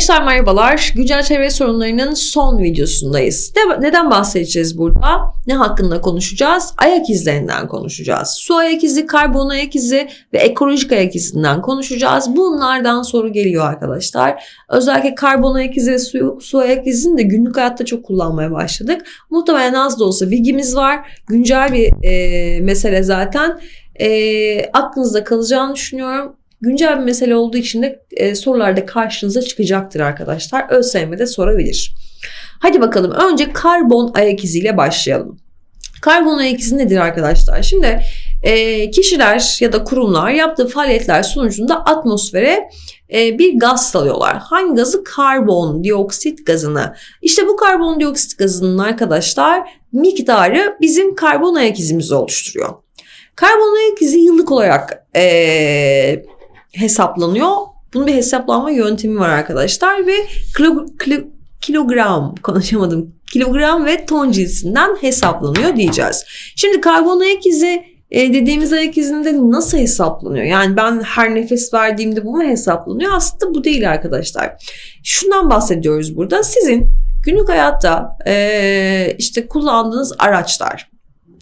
Arkadaşlar merhabalar. Güncel çevre sorunlarının son videosundayız. De- neden bahsedeceğiz burada? Ne hakkında konuşacağız? Ayak izlerinden konuşacağız. Su ayak izi, karbon ayak izi ve ekolojik ayak izinden konuşacağız. Bunlardan soru geliyor arkadaşlar. Özellikle karbon ayak izi ve su, su ayak izini de günlük hayatta çok kullanmaya başladık. Muhtemelen az da olsa bilgimiz var. Güncel bir e, mesele zaten. E, aklınızda kalacağını düşünüyorum güncel bir mesele olduğu için de e, sorularda karşınıza çıkacaktır arkadaşlar. ÖSYM'de sorabilir. Hadi bakalım önce karbon ayak iziyle başlayalım. Karbon ayak izi nedir arkadaşlar? Şimdi e, kişiler ya da kurumlar yaptığı faaliyetler sonucunda atmosfere e, bir gaz salıyorlar. Hangi gazı? Karbon dioksit gazını. İşte bu karbon dioksit gazının arkadaşlar miktarı bizim karbon ayak izimizi oluşturuyor. Karbon ayak izi yıllık olarak e, hesaplanıyor. Bunun bir hesaplanma yöntemi var arkadaşlar ve kilo, kilo, kilogram konuşamadım. Kilogram ve ton cinsinden hesaplanıyor diyeceğiz. Şimdi karbon ayak izi e, dediğimiz ayak izinde nasıl hesaplanıyor? Yani ben her nefes verdiğimde bu mu hesaplanıyor? Aslında bu değil arkadaşlar. Şundan bahsediyoruz burada. Sizin günlük hayatta e, işte kullandığınız araçlar,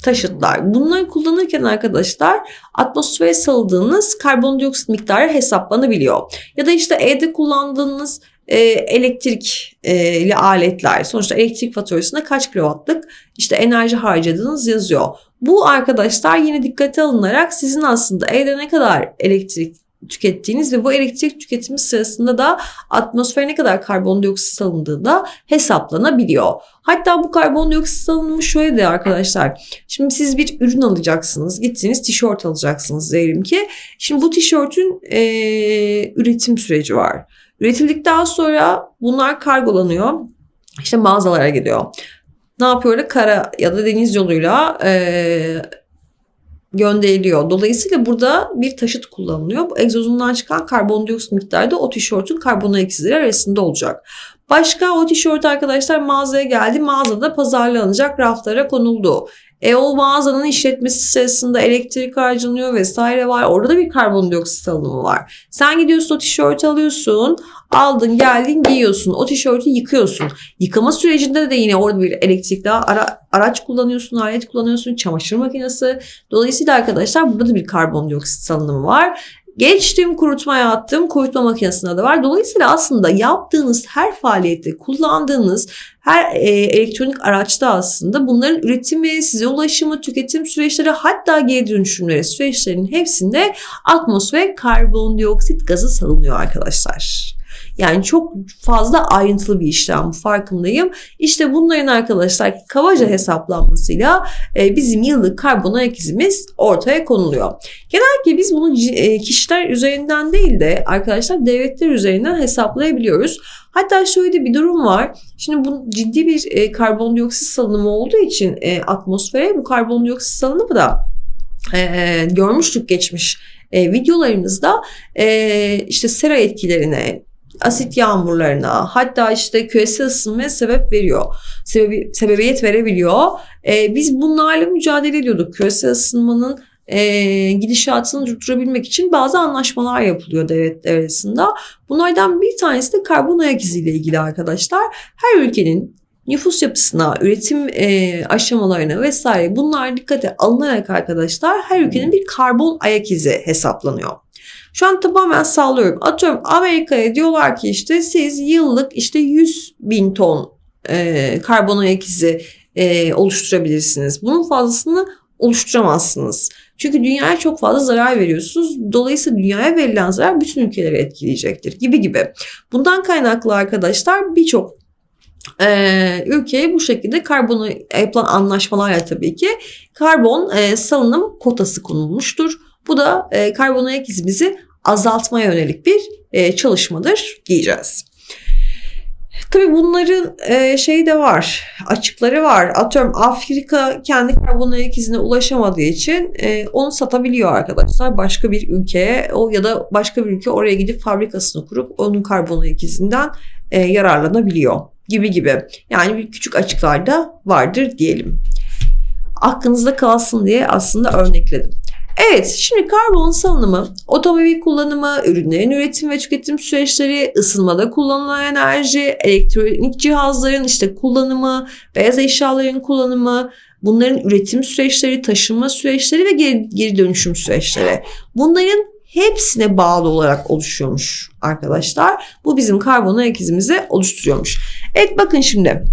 taşıtlar. Bunları kullanırken arkadaşlar atmosfere saldığınız karbondioksit miktarı hesaplanabiliyor. Ya da işte evde kullandığınız e, elektrikli e, aletler sonuçta elektrik faturasında kaç kilowattlık işte enerji harcadığınız yazıyor. Bu arkadaşlar yine dikkate alınarak sizin aslında evde ne kadar elektrik tükettiğiniz ve bu elektrik tüketimi sırasında da atmosfere ne kadar karbondioksit salındığı da hesaplanabiliyor. Hatta bu karbondioksit salınımı şöyle de arkadaşlar. Şimdi siz bir ürün alacaksınız. Gittiniz tişört alacaksınız diyelim ki. Şimdi bu tişörtün e, üretim süreci var. Üretildikten sonra bunlar kargolanıyor. İşte mağazalara gidiyor. Ne yapıyor? Kara ya da deniz yoluyla e, gönderiliyor. Dolayısıyla burada bir taşıt kullanılıyor. Bu egzozundan çıkan karbondioksit miktarı da o tişörtün karbon ayak izleri arasında olacak. Başka o tişört arkadaşlar mağazaya geldi. Mağazada pazarlanacak raflara konuldu. E o mağazanın işletmesi sırasında elektrik harcanıyor vesaire var. Orada da bir karbondioksit salınımı var. Sen gidiyorsun o tişörtü alıyorsun. Aldın geldin giyiyorsun. O tişörtü yıkıyorsun. Yıkama sürecinde de yine orada bir elektrikli ara, araç kullanıyorsun, alet kullanıyorsun, çamaşır makinesi. Dolayısıyla arkadaşlar burada da bir karbondioksit salınımı var. Geçtim kurutmaya attım. Kurutma makinesinde de var. Dolayısıyla aslında yaptığınız her faaliyette kullandığınız her e, elektronik araçta aslında bunların üretimi, size ulaşımı, tüketim süreçleri hatta geri dönüşümleri süreçlerinin hepsinde atmosfer karbondioksit gazı salınıyor arkadaşlar. Yani çok fazla ayrıntılı bir işlem farkındayım. İşte bunların arkadaşlar kabaca hesaplanmasıyla e, bizim yıllık karbon ayak izimiz ortaya konuluyor. Genellikle biz bunu e, kişiler üzerinden değil de arkadaşlar devletler üzerinden hesaplayabiliyoruz. Hatta şöyle bir durum var. Şimdi bu ciddi bir e, karbondioksit salınımı olduğu için atmosfere bu karbondioksit salınımı da görmüştük geçmiş videolarımızda işte sera etkilerine, asit yağmurlarına hatta işte küresel ısınmaya sebep veriyor. Sebebi, sebebiyet verebiliyor. E, biz bunlarla mücadele ediyorduk. Küresel ısınmanın e, gidişatını durdurabilmek için bazı anlaşmalar yapılıyor devletler arasında. Bunlardan bir tanesi de karbon ayak iziyle ilgili arkadaşlar. Her ülkenin nüfus yapısına, üretim e, aşamalarına vesaire bunlar dikkate alınarak arkadaşlar her ülkenin bir karbon ayak izi hesaplanıyor. Şu an tamamen sallıyorum. Atıyorum Amerika'ya diyorlar ki işte siz yıllık işte 100 bin ton e, karbon ayak izi e, oluşturabilirsiniz. Bunun fazlasını oluşturamazsınız. Çünkü dünyaya çok fazla zarar veriyorsunuz. Dolayısıyla dünyaya verilen zarar bütün ülkeleri etkileyecektir gibi gibi. Bundan kaynaklı arkadaşlar birçok e, ülkeye bu şekilde karbonu yapılan anlaşmalarla tabii ki karbon e, salınım kotası konulmuştur. Bu da e, karbon ayak izimizi azaltmaya yönelik bir e, çalışmadır diyeceğiz. Tabii bunların e, şeyi de var, açıkları var. Atıyorum Afrika kendi karbon ayak izine ulaşamadığı için e, onu satabiliyor arkadaşlar başka bir ülkeye o ya da başka bir ülke oraya gidip fabrikasını kurup onun karbon ayak izinden e, yararlanabiliyor gibi gibi. Yani bir küçük açıklar da vardır diyelim. Aklınızda kalsın diye aslında örnekledim. Evet, şimdi karbon salınımı, otomobil kullanımı, ürünlerin üretim ve tüketim süreçleri, ısınmada kullanılan enerji, elektronik cihazların işte kullanımı, beyaz eşyaların kullanımı, bunların üretim süreçleri, taşınma süreçleri ve geri, geri dönüşüm süreçleri. Bunların hepsine bağlı olarak oluşuyormuş arkadaşlar. Bu bizim karbon ayak izimizi oluşturuyormuş. Evet bakın şimdi.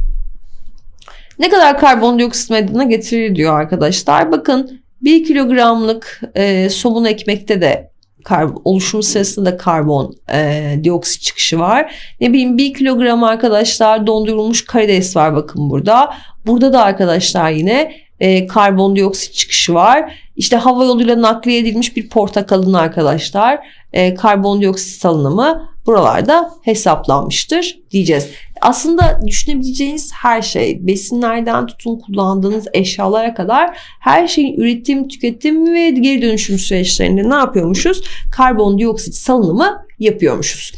Ne kadar karbondioksit meydana getirir diyor arkadaşlar. Bakın 1 kilogramlık e, somun ekmekte de karbon, oluşum sırasında da karbon e, dioksit çıkışı var. Ne bileyim 1 kilogram arkadaşlar dondurulmuş karides var bakın burada. Burada da arkadaşlar yine e, karbondioksit çıkışı var. İşte hava yoluyla nakliye edilmiş bir portakalın arkadaşlar e, karbondioksit salınımı buralarda hesaplanmıştır diyeceğiz. Aslında düşünebileceğiniz her şey besinlerden tutun kullandığınız eşyalara kadar her şeyin üretim, tüketim ve geri dönüşüm süreçlerinde ne yapıyormuşuz? Karbondioksit salınımı yapıyormuşuz.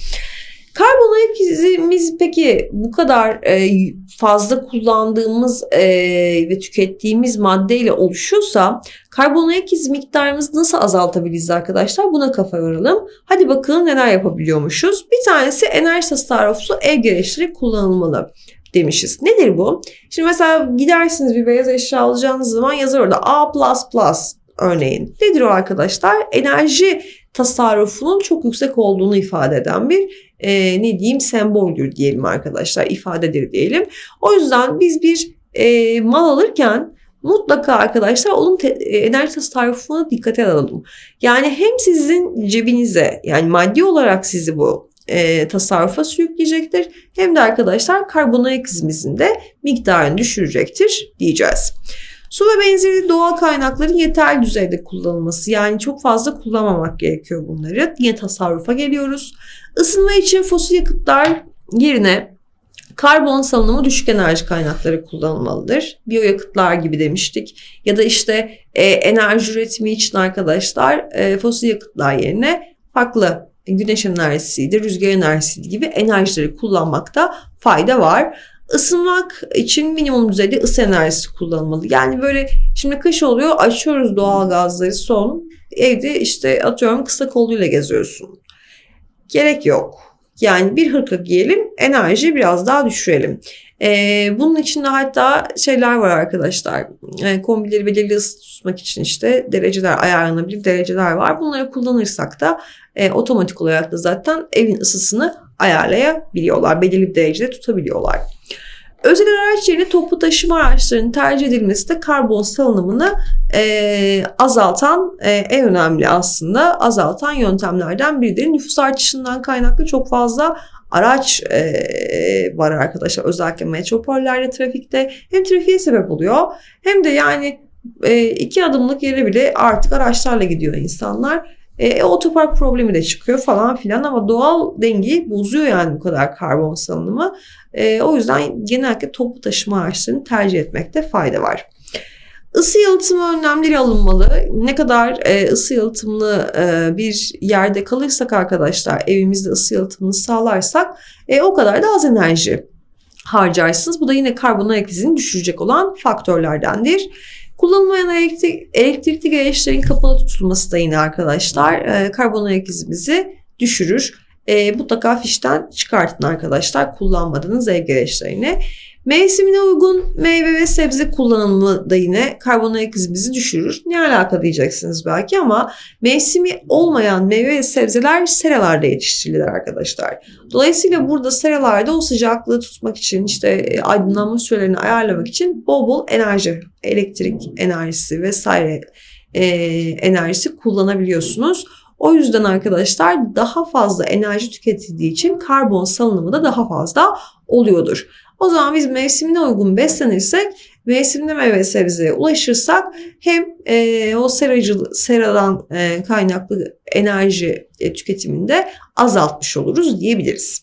Karbon ayak izimiz peki bu kadar e, fazla kullandığımız e, ve tükettiğimiz maddeyle oluşuyorsa karbon ayak izi miktarımızı nasıl azaltabiliriz arkadaşlar? Buna kafa yoralım. Hadi bakalım neler yapabiliyormuşuz. Bir tanesi enerji tasarruflu ev gereçleri kullanılmalı demişiz. Nedir bu? Şimdi mesela gidersiniz bir beyaz eşya alacağınız zaman yazar orada A++ örneğin. Nedir o arkadaşlar? Enerji tasarrufunun çok yüksek olduğunu ifade eden bir e, ne diyeyim semboldür diyelim arkadaşlar ifadedir diyelim. O yüzden biz bir e, mal alırken mutlaka arkadaşlar onun te- e, enerji tasarrufuna dikkat alalım. Yani hem sizin cebinize yani maddi olarak sizi bu e, tasarrufa sürükleyecektir. Hem de arkadaşlar karbon ayak izimizin de miktarını düşürecektir diyeceğiz. Su ve benzeri doğal kaynakların yeterli düzeyde kullanılması. Yani çok fazla kullanmamak gerekiyor bunları. Yine tasarrufa geliyoruz. Isınma için fosil yakıtlar yerine karbon salınımı düşük enerji kaynakları kullanılmalıdır. Biyoyakıtlar gibi demiştik. Ya da işte e, enerji üretimi için arkadaşlar e, fosil yakıtlar yerine farklı güneş enerjisiydi, rüzgar enerjisiydi gibi enerjileri kullanmakta fayda var. Isınmak için minimum düzeyde ısı enerjisi kullanılmalı. Yani böyle şimdi kış oluyor açıyoruz doğal gazları son evde işte atıyorum kısa kolluyla geziyorsun. Gerek yok. Yani bir hırka giyelim enerji biraz daha düşürelim. Ee, bunun için de hatta şeyler var arkadaşlar. Yani kombileri belirli ısı tutmak için işte dereceler ayarlanabilir dereceler var. Bunları kullanırsak da e, otomatik olarak da zaten evin ısısını ayarlayabiliyorlar. Belirli bir derecede tutabiliyorlar. Özel araç yerine toplu taşıma araçlarının tercih edilmesi de karbon salınımını e, azaltan e, en önemli aslında azaltan yöntemlerden biridir. Nüfus artışından kaynaklı çok fazla araç e, var arkadaşlar özellikle metropollerde trafikte hem trafiğe sebep oluyor hem de yani e, iki adımlık yere bile artık araçlarla gidiyor insanlar. E, otopark problemi de çıkıyor falan filan ama doğal dengeyi bozuyor yani bu kadar karbon salınımı. E, o yüzden genellikle toplu taşıma araçlarını tercih etmekte fayda var. Isı yalıtımı önlemleri alınmalı. Ne kadar e, ısı yalıtımlı e, bir yerde kalırsak arkadaşlar evimizde ısı yalıtımını sağlarsak e, o kadar da az enerji harcarsınız. Bu da yine karbon ayak izini düşürecek olan faktörlerdendir. Kullanılmayan elektrik, elektrikli gereçlerin kapalı tutulması da yine arkadaşlar e, karbon ayak izimizi düşürür. E, mutlaka fişten çıkartın arkadaşlar kullanmadığınız ev gereçlerini. Mevsimine uygun meyve ve sebze kullanımı da yine karbon ayak izimizi düşürür. Ne alaka diyeceksiniz belki ama mevsimi olmayan meyve ve sebzeler seralarda yetiştirilir arkadaşlar. Dolayısıyla burada seralarda o sıcaklığı tutmak için işte e, aydınlanma sürelerini ayarlamak için bol bol enerji, elektrik enerjisi vesaire e, enerjisi kullanabiliyorsunuz. O yüzden arkadaşlar daha fazla enerji tüketildiği için karbon salınımı da daha fazla oluyordur. O zaman biz mevsimine uygun beslenirsek, mevsimde meyve sebzeye ulaşırsak hem e, o seracı, seradan e, kaynaklı enerji e, tüketiminde azaltmış oluruz diyebiliriz.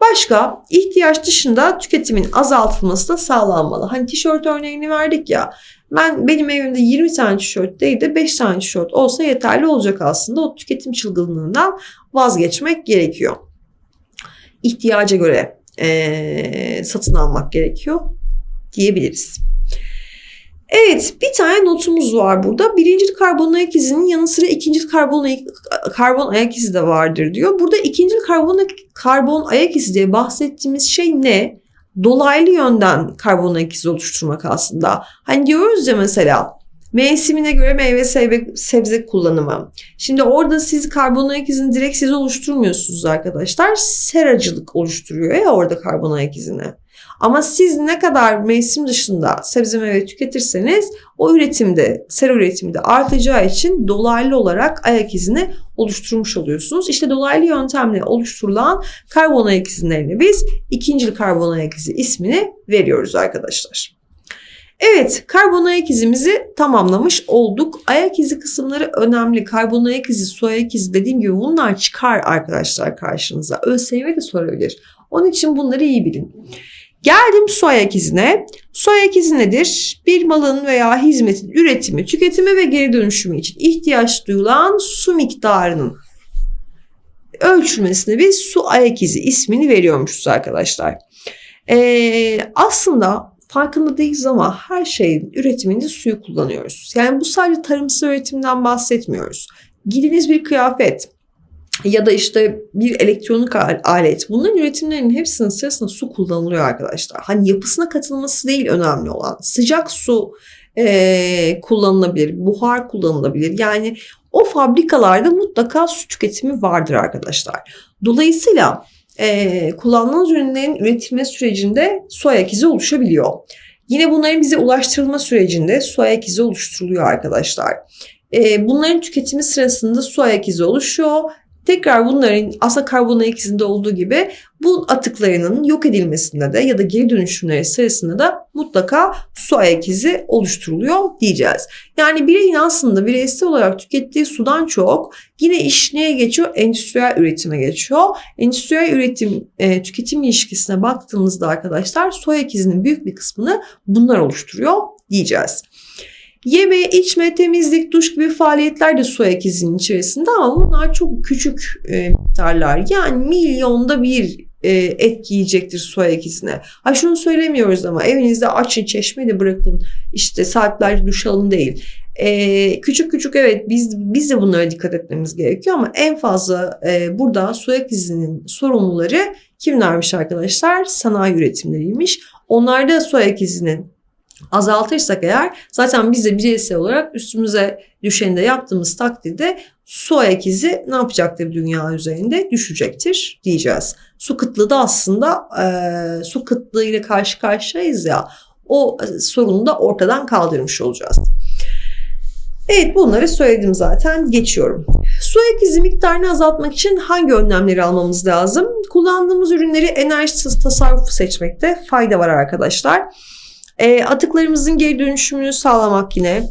Başka ihtiyaç dışında tüketimin azaltılması da sağlanmalı. Hani tişört örneğini verdik ya. Ben benim evimde 20 tane tişört değil de 5 tane tişört olsa yeterli olacak aslında. O tüketim çılgınlığından vazgeçmek gerekiyor. İhtiyaca göre e, satın almak gerekiyor diyebiliriz. Evet bir tane notumuz var burada. Birinci karbon ayak izinin yanı sıra ikinci karbon ayak, karbon ayak izi de vardır diyor. Burada ikinci karbon, karbon ayak izi diye bahsettiğimiz şey ne? Dolaylı yönden karbon izi oluşturmak aslında. Hani diyoruz ya mesela mevsimine göre meyve sebze, sebze kullanımı. Şimdi orada siz karbon izini direkt siz oluşturmuyorsunuz arkadaşlar. Seracılık oluşturuyor ya orada karbon izini. Ama siz ne kadar mevsim dışında sebze meyve tüketirseniz o üretimde, sera üretimi de artacağı için dolaylı olarak ayak izini oluşturmuş oluyorsunuz. İşte dolaylı yöntemle oluşturulan karbon ayak izinlerine biz ikinci karbon ayak izi ismini veriyoruz arkadaşlar. Evet, karbon ayak izimizi tamamlamış olduk. Ayak izi kısımları önemli. Karbon ayak izi, su ayak izi dediğim gibi bunlar çıkar arkadaşlar karşınıza. ÖSYM de sorabilir. Onun için bunları iyi bilin. Geldim su ayak izine. Su ayak izi nedir? Bir malın veya hizmetin üretimi, tüketimi ve geri dönüşümü için ihtiyaç duyulan su miktarının ölçülmesine biz su ayak izi ismini veriyormuşuz arkadaşlar. Ee, aslında farkında değiliz ama her şeyin üretiminde suyu kullanıyoruz. Yani bu sadece tarımsal üretimden bahsetmiyoruz. Gidiniz bir kıyafet, ya da işte bir elektronik alet. Bunların üretimlerinin hepsinin sırasında su kullanılıyor arkadaşlar. Hani yapısına katılması değil önemli olan. Sıcak su e, kullanılabilir, buhar kullanılabilir. Yani o fabrikalarda mutlaka su tüketimi vardır arkadaşlar. Dolayısıyla e, kullanılan ürünlerin üretilme sürecinde su ayak izi oluşabiliyor. Yine bunların bize ulaştırılma sürecinde su ayak izi oluşturuluyor arkadaşlar. E, bunların tüketimi sırasında su ayak izi oluşuyor Tekrar bunların aslında karbon ayak izinde olduğu gibi bu atıklarının yok edilmesinde de ya da geri dönüşümleri sırasında da mutlaka su ayak izi oluşturuluyor diyeceğiz. Yani bireyin aslında bireysel olarak tükettiği sudan çok yine iş neye geçiyor? Endüstriyel üretime geçiyor. Endüstriyel üretim e, tüketim ilişkisine baktığımızda arkadaşlar su ayak izinin büyük bir kısmını bunlar oluşturuyor diyeceğiz. Yeme, içme, temizlik, duş gibi faaliyetler de su ayak izinin içerisinde ama bunlar çok küçük e, miktarlar. Yani milyonda bir e, etki yiyecektir su ayak izine. Ha şunu söylemiyoruz ama evinizde açın çeşmeyi de bırakın işte saatlerce duş alın değil. Ee, küçük küçük evet biz biz de bunlara dikkat etmemiz gerekiyor ama en fazla e, burada su ayak izinin sorumluları kimlermiş arkadaşlar? Sanayi üretimleriymiş. Onlarda su ayak izinin azaltırsak eğer zaten biz de bireysel olarak üstümüze düşeni de yaptığımız takdirde su ayak izi ne yapacaktır dünya üzerinde? Düşecektir diyeceğiz. Su kıtlığı da aslında e, su kıtlığı ile karşı karşıyayız ya o sorunu da ortadan kaldırmış olacağız. Evet bunları söyledim zaten geçiyorum. Su ayak izi miktarını azaltmak için hangi önlemleri almamız lazım? Kullandığımız ürünleri enerji tasarrufu seçmekte fayda var arkadaşlar. E, atıklarımızın geri dönüşümünü sağlamak yine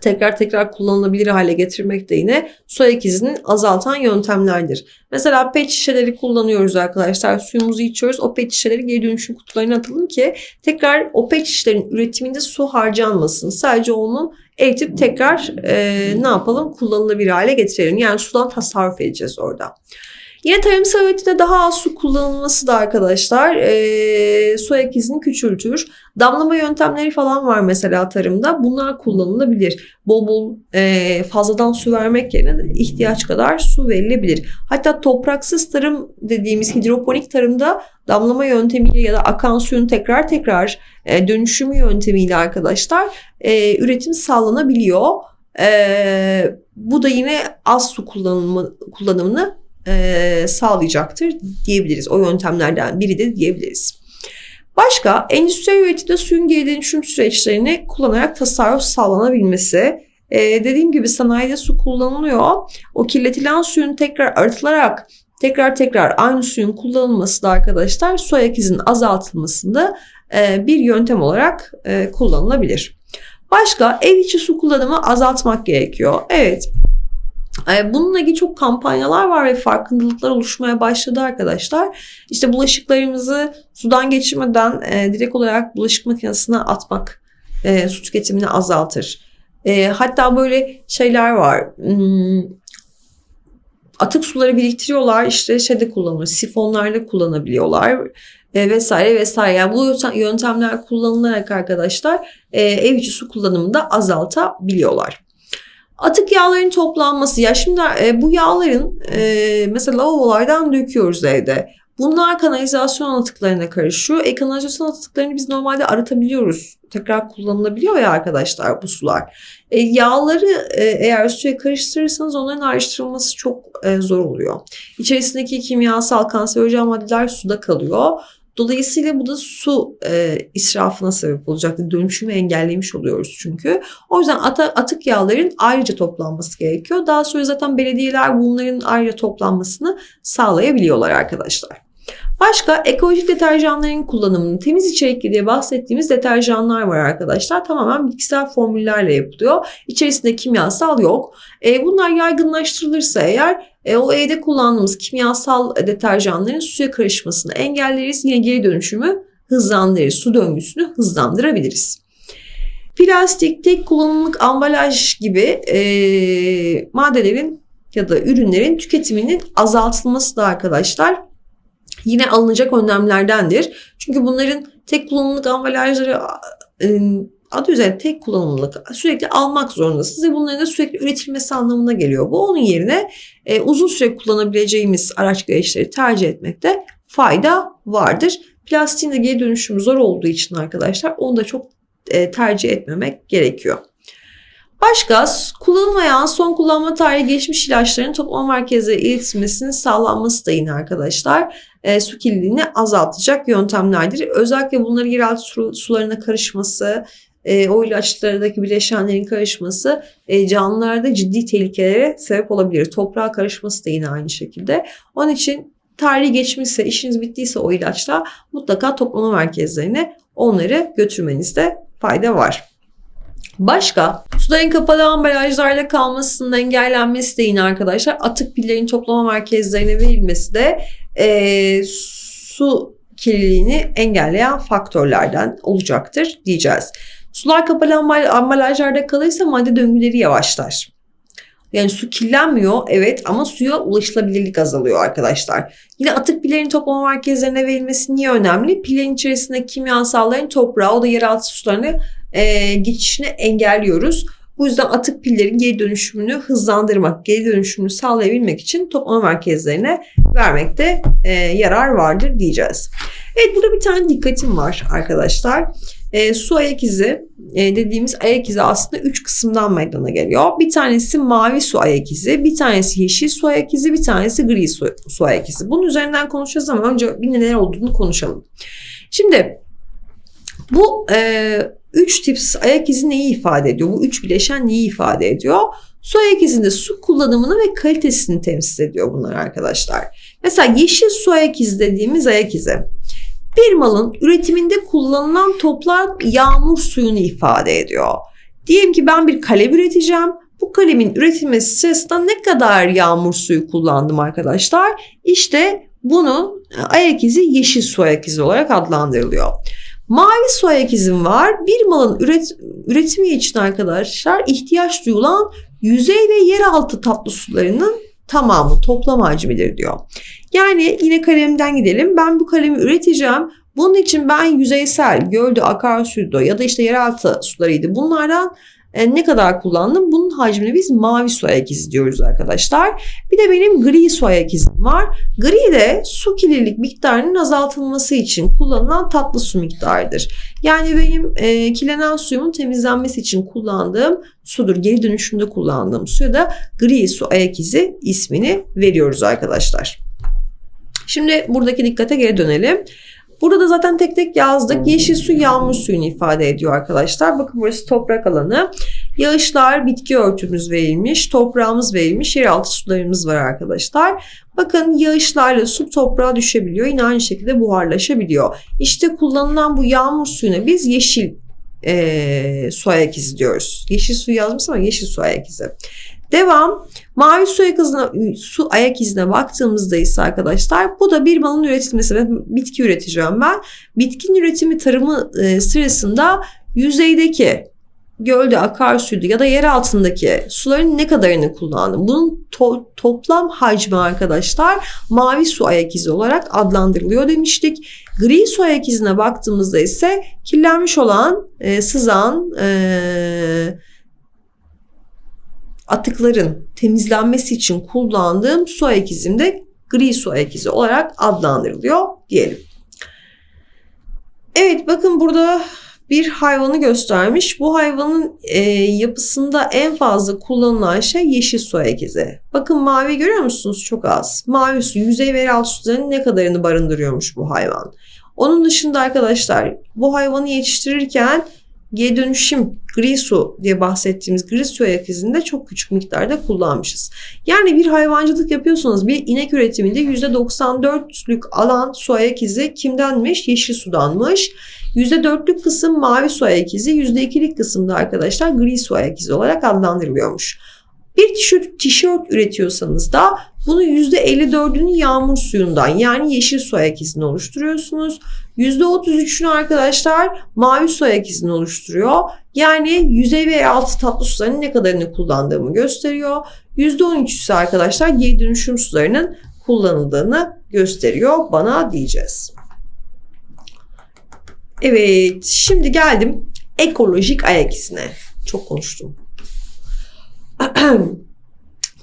tekrar tekrar kullanılabilir hale getirmek de yine su izinin azaltan yöntemlerdir. Mesela pet şişeleri kullanıyoruz arkadaşlar. Suyumuzu içiyoruz. O pet şişeleri geri dönüşüm kutularına atalım ki tekrar o pet şişelerin üretiminde su harcanmasın. Sadece onu eritip tekrar e, ne yapalım kullanılabilir hale getirelim. Yani sudan tasarruf edeceğiz orada. Yine tarımsal üretimde daha az su kullanılması da arkadaşlar e, su ayak izini küçültür. Damlama yöntemleri falan var mesela tarımda. Bunlar kullanılabilir. Bol bol e, fazladan su vermek yerine ihtiyaç kadar su verilebilir. Hatta topraksız tarım dediğimiz hidroponik tarımda damlama yöntemiyle ya da akan suyun tekrar tekrar e, dönüşümü yöntemiyle arkadaşlar e, üretim sağlanabiliyor. E, bu da yine az su kullanımı, kullanımını e, sağlayacaktır diyebiliriz. O yöntemlerden biri de diyebiliriz. Başka endüstriyel üretimde suyun geri dönüşüm süreçlerini kullanarak tasarruf sağlanabilmesi. Ee, dediğim gibi sanayide su kullanılıyor. O kirletilen suyun tekrar arıtılarak tekrar tekrar aynı suyun kullanılması da arkadaşlar su ayak izinin azaltılmasında e, bir yöntem olarak e, kullanılabilir. Başka ev içi su kullanımı azaltmak gerekiyor. Evet bununla ilgili çok kampanyalar var ve farkındalıklar oluşmaya başladı arkadaşlar. İşte bulaşıklarımızı sudan geçirmeden e, direkt olarak bulaşık makinesine atmak e, su tüketimini azaltır. E, hatta böyle şeyler var. Hmm, atık suları biriktiriyorlar işte şeyde kullanılır sifonlarda kullanabiliyorlar vesaire vesaire. Yani bu yöntemler kullanılarak arkadaşlar ev içi su kullanımını da azaltabiliyorlar. Atık yağların toplanması. Ya şimdi e, bu yağların e, mesela lavabolardan döküyoruz evde. Bunlar kanalizasyon atıklarına karışıyor. E kanalizasyon atıklarını biz normalde arıtabiliyoruz. Tekrar kullanılabiliyor ya arkadaşlar bu sular. E, yağları e, eğer suya karıştırırsanız onların ayrıştırılması çok e, zor oluyor. İçerisindeki kimyasal kanserojen maddeler suda kalıyor. Dolayısıyla bu da su e, israfına sebep olacak. Dönüşümü engellemiş oluyoruz çünkü. O yüzden ata, atık yağların ayrıca toplanması gerekiyor. Daha sonra zaten belediyeler bunların ayrıca toplanmasını sağlayabiliyorlar arkadaşlar. Başka ekolojik deterjanların kullanımını temiz içerikli diye bahsettiğimiz deterjanlar var arkadaşlar. Tamamen bitkisel formüllerle yapılıyor. İçerisinde kimyasal yok. E, bunlar yaygınlaştırılırsa eğer e, o evde kullandığımız kimyasal deterjanların suya karışmasını engelleriz. Yine geri dönüşümü hızlandırırız. Su döngüsünü hızlandırabiliriz. Plastik, tek kullanımlık ambalaj gibi e, maddelerin ya da ürünlerin tüketiminin azaltılması da arkadaşlar yine alınacak önlemlerdendir. Çünkü bunların tek kullanımlık ambalajları e, adı üzerinde tek kullanımlık sürekli almak zorundasınız ve bunların da sürekli üretilmesi anlamına geliyor. Bu onun yerine e, uzun süre kullanabileceğimiz araç gereçleri tercih etmekte fayda vardır. Plastiğin de geri dönüşümü zor olduğu için arkadaşlar onu da çok e, tercih etmemek gerekiyor. Başka kullanılmayan son kullanma tarihi geçmiş ilaçların toplama merkezleri iletilmesinin sağlanması da yine arkadaşlar e, su kirliliğini azaltacak yöntemlerdir. Özellikle bunları yeraltı su, sularına karışması, e, o ilaçlardaki bileşenlerin karışması e, canlılarda ciddi tehlikelere sebep olabilir. Toprağa karışması da yine aynı şekilde. Onun için tarihi geçmişse, işiniz bittiyse o ilaçla mutlaka toplama merkezlerine onları götürmenizde fayda var. Başka suların kapalı ambalajlarla kalmasının engellenmesi de yine arkadaşlar atık pillerin toplama merkezlerine verilmesi de e, su kirliliğini engelleyen faktörlerden olacaktır diyeceğiz. Sular kapalı ambalajlarda kalırsa madde döngüleri yavaşlar. Yani su kirlenmiyor evet ama suya ulaşılabilirlik azalıyor arkadaşlar. Yine atık pillerin toplama merkezlerine verilmesi niye önemli? Pillerin içerisinde kimyasalların toprağa o da yeraltı sularını e, geçişini engelliyoruz. Bu yüzden atık pillerin geri dönüşümünü hızlandırmak, geri dönüşümünü sağlayabilmek için toplama merkezlerine vermekte e, yarar vardır diyeceğiz. Evet burada bir tane dikkatim var arkadaşlar. E, su ayak izi e, dediğimiz ayak izi aslında üç kısımdan meydana geliyor. Bir tanesi mavi su ayak izi, bir tanesi yeşil su ayak izi, bir tanesi gri su, su ayak izi. Bunun üzerinden konuşacağız ama önce bir neler olduğunu konuşalım. Şimdi bu e, üç tip ayak izi neyi ifade ediyor? Bu üç bileşen neyi ifade ediyor? Su ayak izinde su kullanımını ve kalitesini temsil ediyor bunlar arkadaşlar. Mesela yeşil su ayak izi dediğimiz ayak izi bir malın üretiminde kullanılan toplam yağmur suyunu ifade ediyor. Diyelim ki ben bir kalem üreteceğim. Bu kalemin üretilmesi sırasında ne kadar yağmur suyu kullandım arkadaşlar? İşte bunu ayak izi yeşil su ayak izi olarak adlandırılıyor. Mavi ayak izim var. Bir malın üret, üretimi için arkadaşlar ihtiyaç duyulan yüzey ve yeraltı tatlı sularının tamamı toplam hacmidir diyor. Yani yine kalemden gidelim. Ben bu kalemi üreteceğim. Bunun için ben yüzeysel, gölde, akarsuydu ya da işte yeraltı sularıydı. Bunlardan e, ne kadar kullandım? Bunun hacmini biz mavi su ayak izi diyoruz arkadaşlar. Bir de benim gri su ayak izim var. Gri de su kirlilik miktarının azaltılması için kullanılan tatlı su miktarıdır. Yani benim e, kirlenen suyumun temizlenmesi için kullandığım sudur. Geri dönüşümde kullandığım suya da gri su ayak izi ismini veriyoruz arkadaşlar. Şimdi buradaki dikkate geri dönelim. Burada da zaten tek tek yazdık. Yeşil su yağmur suyunu ifade ediyor arkadaşlar. Bakın burası toprak alanı. Yağışlar, bitki örtümüz verilmiş, toprağımız verilmiş, yeraltı sularımız var arkadaşlar. Bakın yağışlarla su toprağa düşebiliyor. Yine aynı şekilde buharlaşabiliyor. İşte kullanılan bu yağmur suyuna biz yeşil e, su ayak izi diyoruz. Yeşil su yazmış ama yeşil su ayak izi. Devam. Mavi su ayak izine, su ayak izine baktığımızda ise arkadaşlar bu da bir malın üretilmesi ve bitki üreteceğim ben. Bitkinin üretimi tarımı e, sırasında yüzeydeki gölde, akarsuydu ya da yer altındaki suların ne kadarını kullandım? Bunun to- toplam hacmi arkadaşlar mavi su ayak izi olarak adlandırılıyor demiştik. Gri su ayak izine baktığımızda ise kirlenmiş olan, e, sızan e, atıkların temizlenmesi için kullandığım su ayak izim de gri su ayak izi olarak adlandırılıyor diyelim. Evet bakın burada bir hayvanı göstermiş. Bu hayvanın e, yapısında en fazla kullanılan şey yeşil su ayak izi. Bakın mavi görüyor musunuz? Çok az. Mavi su yüzey ve yeraltı sularının ne kadarını barındırıyormuş bu hayvan. Onun dışında arkadaşlar bu hayvanı yetiştirirken geri dönüşüm gri su diye bahsettiğimiz gri su ayak izini çok küçük miktarda kullanmışız. Yani bir hayvancılık yapıyorsanız bir inek üretiminde %94'lük alan su ayak izi kimdenmiş? Yeşil sudanmış. %4'lük kısım mavi su ayak izi, %2'lik kısımda arkadaşlar gri su ayak izi olarak adlandırılıyormuş. Bir tişört, tişört üretiyorsanız da bunu %54'ünü yağmur suyundan yani yeşil su ayak izini oluşturuyorsunuz. %33'ünü arkadaşlar mavi su ayak izini oluşturuyor. Yani yüzey ve altı tatlı suların ne kadarını kullandığımı gösteriyor. %13'ü ise arkadaşlar geri dönüşüm sularının kullanıldığını gösteriyor bana diyeceğiz. Evet, şimdi geldim ekolojik ayak izine. Çok konuştum.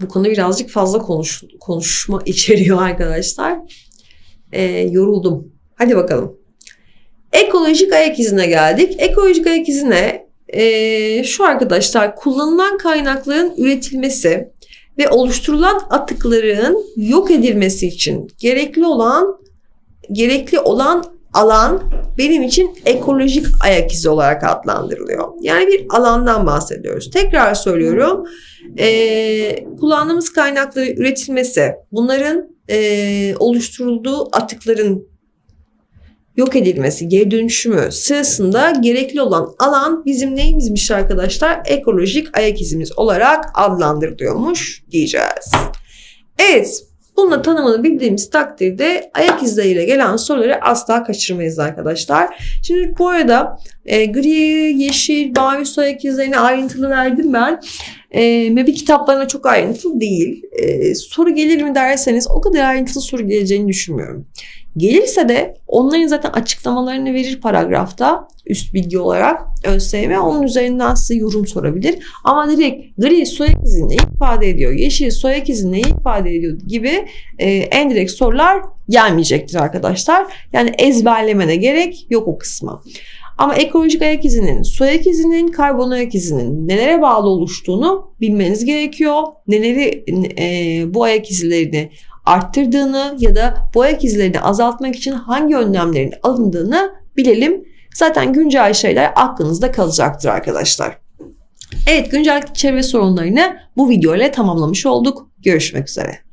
Bu konu birazcık fazla konuş, konuşma içeriyor arkadaşlar. Ee, yoruldum. Hadi bakalım. Ekolojik ayak izine geldik. Ekolojik ayak izine e, şu arkadaşlar kullanılan kaynakların üretilmesi ve oluşturulan atıkların yok edilmesi için gerekli olan gerekli olan alan benim için ekolojik ayak izi olarak adlandırılıyor. Yani bir alandan bahsediyoruz. Tekrar söylüyorum. E, kullandığımız kaynakları üretilmesi, bunların e, oluşturulduğu atıkların yok edilmesi, geri dönüşümü sırasında gerekli olan alan bizim neyimizmiş arkadaşlar? Ekolojik ayak izimiz olarak adlandırılıyormuş diyeceğiz. Evet, Bununla tanımını bildiğimiz takdirde ayak izleriyle gelen soruları asla kaçırmayız arkadaşlar. Şimdi bu arada e, gri, yeşil, mavi su ayak izlerini ayrıntılı verdim ben. E, MEBI kitaplarına çok ayrıntılı değil. E, soru gelir mi derseniz o kadar ayrıntılı soru geleceğini düşünmüyorum. Gelirse de onların zaten açıklamalarını verir paragrafta üst bilgi olarak ÖSYM onun üzerinden size yorum sorabilir. Ama direkt gri soyak izi ne ifade ediyor, yeşil soyak izi ne ifade ediyor gibi e, en direkt sorular gelmeyecektir arkadaşlar. Yani ezberlemene gerek yok o kısma. Ama ekolojik ayak izinin, su ayak izinin, karbon ayak izinin nelere bağlı oluştuğunu bilmeniz gerekiyor. Neleri e, bu ayak izlerini arttırdığını ya da bu ayak izlerini azaltmak için hangi önlemlerin alındığını bilelim. Zaten güncel şeyler aklınızda kalacaktır arkadaşlar. Evet güncel çevre sorunlarını bu video ile tamamlamış olduk. Görüşmek üzere.